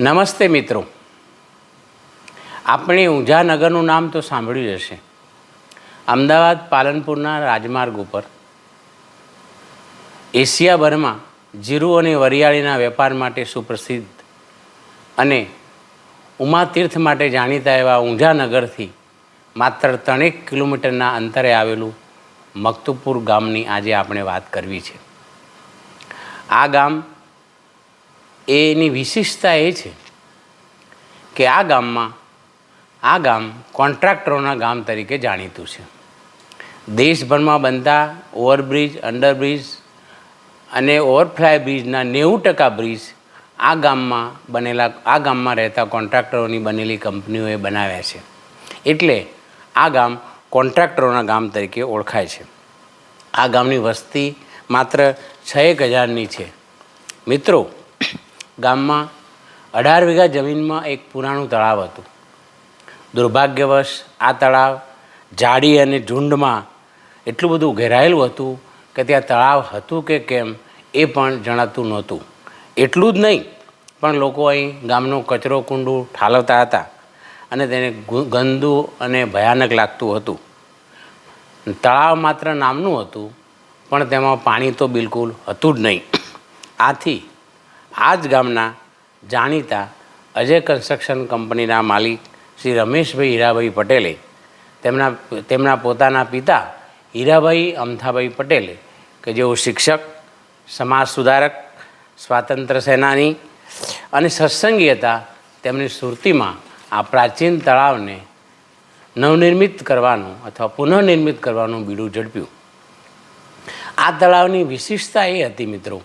નમસ્તે મિત્રો. આપણે ઊંઝાનગરનું નામ તો સાંભળ્યું જ હશે. અમદાવાદ પાલનપુરના રાજમાર્ગ ઉપર એશિયાભરમાં જીરું અને વરિયાળીના વેપાર માટે સુપ્રસિદ્ધ અને ઉમાતીર્થ માટે જાણીતા એવા ઊંઝાનગરથી માત્ર ત્રણેક કિલોમીટરના અંતરે આવેલું મકતુપુર ગામની આજે આપણે વાત કરવી છે. આ ગામ એની વિશિષ્ટતા એ છે કે આ ગામમાં, આ ગામ કોન્ટ્રાક્ટરોના ગામ તરીકે જાણીતું છે. દેશભરમાં બનતા ઓવરબ્રિજ, અંડરબ્રિજ અને ઓવરફ્લાય બ્રિજના નેવું ટકા બ્રિજ આ ગામમાં બનેલા, આ ગામમાં રહેતા કોન્ટ્રાક્ટરોની બનેલી કંપનીઓએ બનાવ્યા છે. એટલે આ ગામ કોન્ટ્રાક્ટરોના ગામ તરીકે ઓળખાય છે. આ ગામની વસ્તી માત્ર છ એક હજારની છે. મિત્રો ગામમાં અઢાર વીઘા જમીનમાં એક પુરાણું તળાવ હતું. દુર્ભાગ્યવશ આ તળાવ જાડી અને ઝુંડમાં એટલું બધું ઘેરાયેલું હતું કે ત્યાં તળાવ હતું કે કેમ એ પણ જણાતું નહોતું. એટલું જ નહીં, પણ લોકો અહીં ગામનો કચરો કુંડું ઠાલવતા હતા અને તેને ગંદુ અને ભયાનક લાગતું હતું. તળાવ માત્ર નામનું હતું, પણ તેમાં પાણી તો બિલકુલ હતું જ નહીં. આથી આ જ ગામના જાણીતા અજય કન્સ્ટ્રક્શન કંપનીના માલિક શ્રી રમેશભાઈ હીરાભાઈ પટેલે, તેમના તેમના પોતાના પિતા હીરાભાઈ અમથાભાઈ પટેલે, કે જેઓ શિક્ષક, સમાજ સુધારક સ્વાતંત્ર્ય સેનાની અને સત્સંગી હતા, તેમની સુરતીમાં આ પ્રાચીન તળાવને નવનિર્મિત કરવાનું અથવા પુનઃનિર્મિત કરવાનું બીડું ઝડપ્યું. આ તળાવની વિશિષ્ટતા એ હતી મિત્રો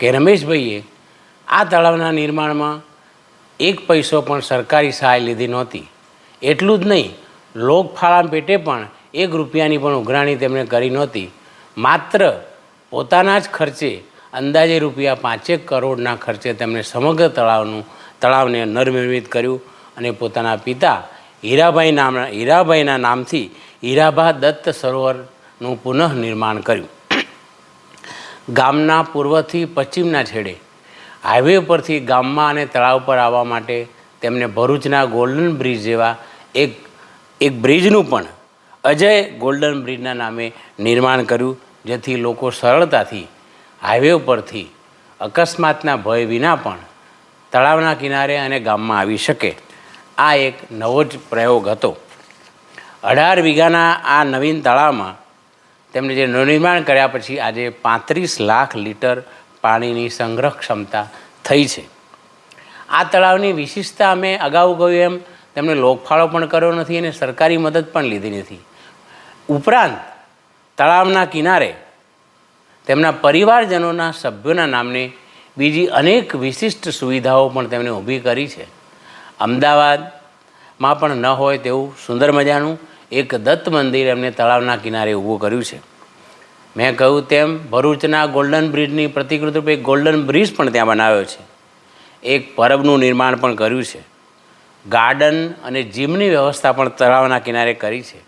કે રમેશભાઈએ આ તળાવના નિર્માણમાં એક પૈસો પણ સરકારી સહાય લીધી નહોતી. એટલું જ નહીં લોકફાળા પેટે પણ એક રૂપિયાની પણ ઉઘરાણી તેમણે કરી નહોતી. માત્ર પોતાના જ ખર્ચે અંદાજે રૂપિયા પાંચેક કરોડના ખર્ચે તેમણે સમગ્ર તળાવનું, તળાવને નરનિર્મિત કર્યું અને પોતાના પિતા હીરાભાઈ નામના, હીરાભાઈના નામથી હીરાભા દત્ત સરોવરનું પુનઃ નિર્માણ કર્યું. ગામના પૂર્વથી પશ્ચિમના છેડે. હાઈવે પરથી ગામમાં અને તળાવ પર આવવા માટે તેમને ભરૂચના ગોલ્ડન બ્રિજ જેવા એક એક બ્રિજનું પણ અજય ગોલ્ડન બ્રિજના નામે નિર્માણ કર્યું, જેથી લોકો સરળતાથી હાઈવે પરથી અકસ્માતના ભય વિના પણ તળાવના કિનારે અને ગામમાં આવી શકે. આ એક નવો જ પ્રયોગ હતો. અઢાર વીઘાના આ નવીન તળાવમાં તેમણે જે નવનિર્માણ કર્યા પછી આજે પાંત્રીસ લાખ લીટર પાણીની સંગ્રહ ક્ષમતા થઈ છે. આ તળાવની વિશિષ્ટતા અમે અગાઉ કહ્યું એમ, તેમણે લોકફાળો પણ કર્યો નથી અને સરકારી મદદ પણ લીધી નથી. ઉપરાંત, તળાવના કિનારે તેમના પરિવારજનોના સભ્યોના નામને બીજી અનેક વિશિષ્ટ સુવિધાઓ પણ તેમણે ઊભી કરી છે. અમદાવાદમાં પણ ન હોય તેવું સુંદર મજાનું એક દત્ત મંદિર એમને તળાવના કિનારે ઊભું કર્યું છે. મેં કહ્યું તેમ, ભરૂચના ગોલ્ડન બ્રિજની પ્રતિકૃત રૂપે એક ગોલ્ડન બ્રિજ પણ ત્યાં બનાવ્યો છે. એક પરબનું નિર્માણ પણ કર્યું છે. ગાર્ડન અને જીમની વ્યવસ્થા પણ તળાવના કિનારે કરી છે.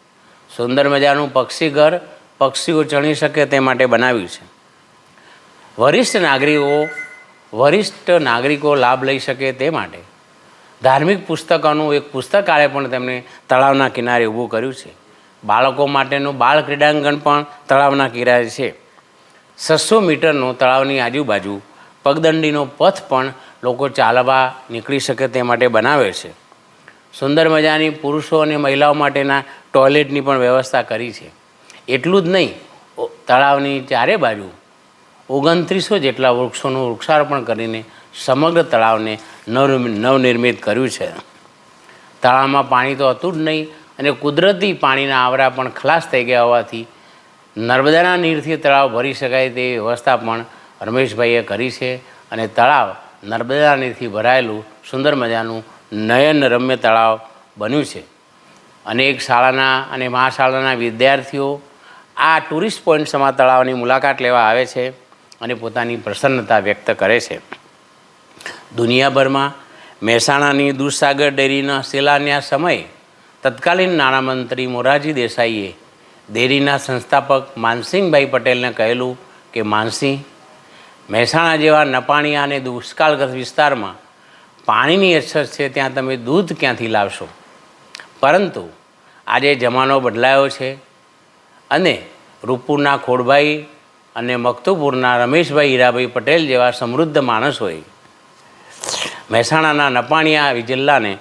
સુંદર મજાનું પક્ષીઘર પક્ષીઓ ચણી શકે તે માટે બનાવ્યું છે. વરિષ્ઠ નાગરિકો વરિષ્ઠ નાગરિકો લાભ લઈ શકે તે માટે ધાર્મિક પુસ્તકોનું એક પુસ્તકાલય પણ તેમણે તળાવના કિનારે ઊભું કર્યું છે. બાળકો માટેનું બાળ ક્રીડાંગણ પણ તળાવના કિનારે છે. છસો મીટરનો તળાવની આજુબાજુ પગદંડીનો પથ પણ લોકો ચાલવા નીકળી શકે તે માટે બનાવ્યો છે. સુંદર મજાની પુરુષો અને મહિલાઓ માટેના ટોયલેટની પણ વ્યવસ્થા કરી છે. એટલું જ નહીં તળાવની ચારે બાજુ ઓગણત્રીસો જેટલા વૃક્ષોનું વૃક્ષારોપણ કરીને સમગ્ર તળાવને નવ નવનિર્મિત કર્યું છે. તળાવમાં પાણી તો હતું જ નહીં અને કુદરતી પાણીના આવરા પણ ખલાસ થઈ ગયા હોવાથી નર્મદાના નીરથી તળાવ ભરી શકાય તેવી વ્યવસ્થા પણ રમેશભાઈએ કરી છે અને તળાવ નર્મદા નીરથી ભરાયેલું સુંદર મજાનું નયન રમ્ય તળાવ બન્યું છે. અનેક શાળાના અને મહાશાળાના વિદ્યાર્થીઓ આ ટુરિસ્ટ પોઈન્ટ્સમાં તળાવની મુલાકાત લેવા આવે છે અને પોતાની પ્રસન્નતા વ્યક્ત કરે છે. દુનિયાભરમાં મહેસાણાની દૂધસાગર ડેરીના શિલાન્યાસ સમયે તત્કાલીન નાણામંત્રી મોરારજી દેસાઈએ ડેરીના સંસ્થાપક માનસિંહભાઈ પટેલને કહેલું કે માનસિંહ મહેસાણા જેવા નપાણીયા અને દુષ્કાળગ્રસ્ત વિસ્તારમાં પાણીની અછત છે, ત્યાં તમે દૂધ ક્યાંથી લાવશો? પરંતુ આજે જમાનો બદલાયો છે અને રૂપુરના ખોડભાઈ અને મકતુપુરના રમેશભાઈ હીરાભાઈ પટેલ જેવા સમૃદ્ધ માણસોએ મહેસાણાના નપાણિયા જિલ્લાને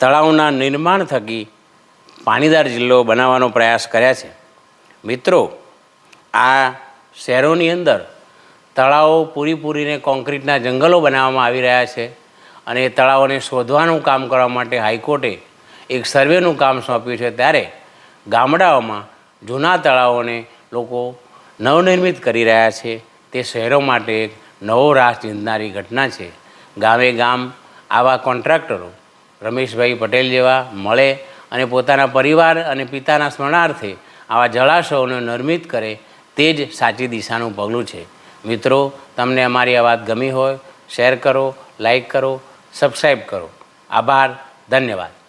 તળાવના નિર્માણ થકી પાણીદાર જિલ્લો બનાવવાનો પ્રયાસ કર્યા છે. મિત્રો, આ શહેરોની અંદર તળાવો પૂરી પૂરીને કોન્ક્રીટના જંગલો બનાવવામાં આવી રહ્યા છે અને એ તળાવોને શોધવાનું કામ કરવા માટે હાઈકોર્ટે એક સર્વેનું કામ સોંપ્યું છે. ત્યારે ગામડાઓમાં જૂના તળાવોને લોકો નવનિર્મિત કરી રહ્યા છે. તે શહેરો માટે એક નવો રાહ ચીંધનારી ઘટના છે. ગામે ગામ આવા કોન્ટ્રાક્ટરો રમેશભાઈ પટેલ જેવા મળે અને પોતાના પરિવાર અને પિતાના સ્મરણાર્થે આવા જળાશયોને નિર્મિત કરે તે જ સાચી દિશાનું પગલું છે. મિત્રો, તમને અમારી આ વાત ગમી હોય, શેર કરો, લાઈક કરો સબસ્ક્રાઈબ કરો. આભાર, ધન્યવાદ.